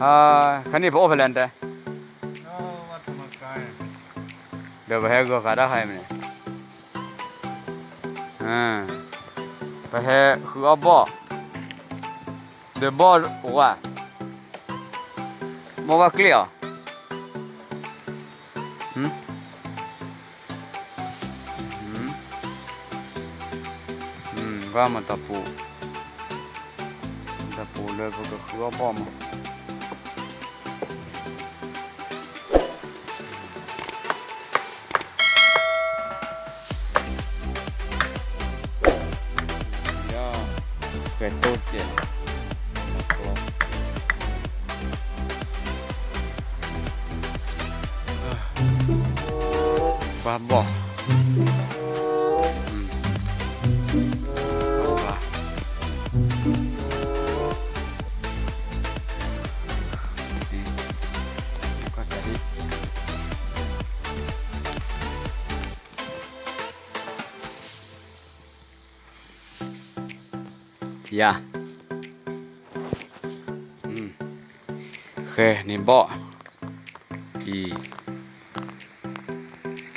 ha khani bo velante No, what am I crying? de bhe go kada hai mne ha bhe khu bo de bo wa mo wa clear hm hm hm va ma tapu tapu le bo ko khu bo mo Ya, เป็นต้เย็นบ้าบอก Ya. Hmm. โอเคนี่เบาะอี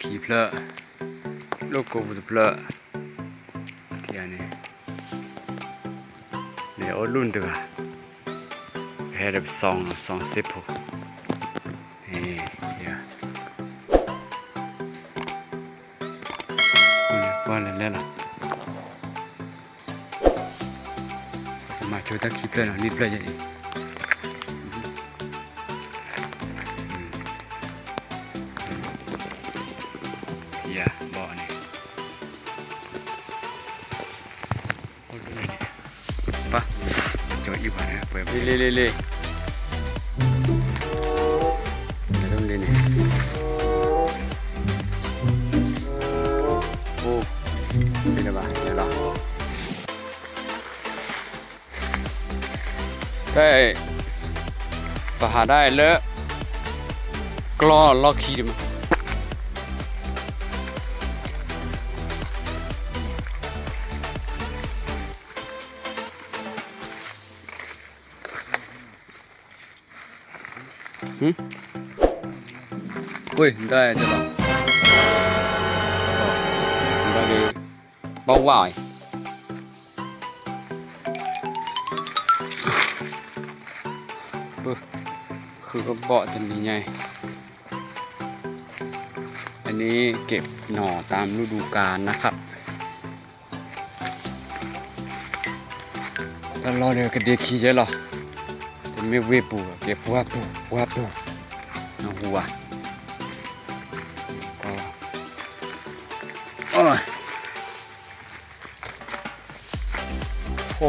ขี่เพลอะลูกกูจะเพลอะเกียร์นี่นี่เอารุ่นดีกว่าแค่แบบสองสองสิบหกนี่เกียร์นี่ว่าเล่นเล่นละมาช่วยตะขี่เพลอะ นิดเพลอะยัง Iya, bawa nih. Apa? Coba ibu ya, apa ya? Lili, ไปหาได้เล้วกลอลอกขีดมาหึอุ้ยได้จะหรอได้เลยเบาหวา คือก็เบาะจะมีไงอันนี้เก็บหน่อตามฤดูกาลนะครับตลอดเลยก็เด็กขี้เยอะหรอแต่ไม่เวปูเก็บหัวปูหัวปูเอาหัวก็โอ้ยโอ้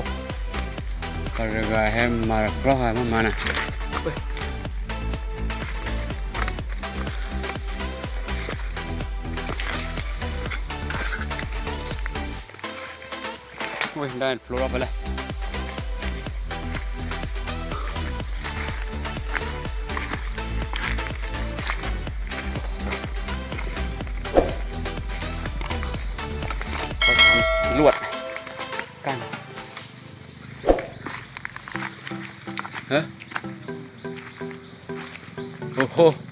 ก็เรียกว่าให้มาเพราะอะไรมานะ อ้ยได้โผล่ไปเลยก็ทำลวดกันเฮ้โอ้โห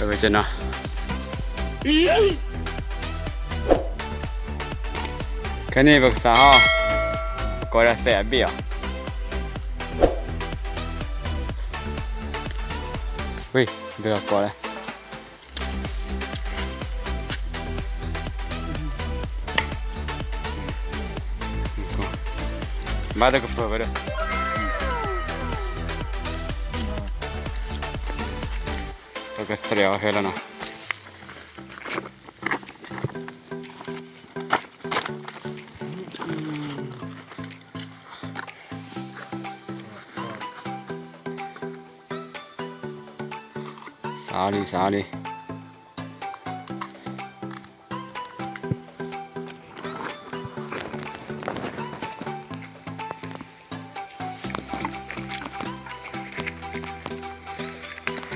เออกว่าเกลียวออกมาเดี๋ยวไปเจอเนาะแค่นี้บักสาวก็ได้แต่เบี้ยวเฮ้ยเดือดก่อนเลยมาเดี๋ยวก็เปิดไปเด้ orkester jag hela natten. Sali, sali.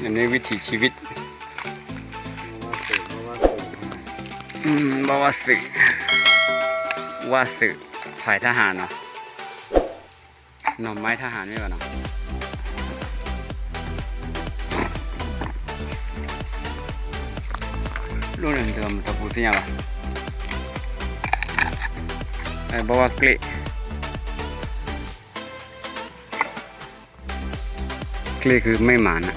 อันนี้วิถีชีวิตอืมบอกว่าสึกว่าสึกฝ่ายทหารเนาะหน่อไม้ทหารไม่ป่ะเนาะรู้หนึ่งเดิมตะปูที่ยังป่ะไอ้บอกว่าเกละเกละคือไม่หมานอะ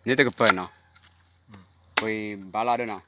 นะก้อย ว่ากันนั่นนั่นนั่นนะ ใช่ เดี๋ยวมาก็เล่นนะว่าสักอะไรว่ากันนั่นนู่น หล่อโน อ่า อืมนี่แต่ก็เปิดเนาะ อืม ไปบาลาด้วยเนาะ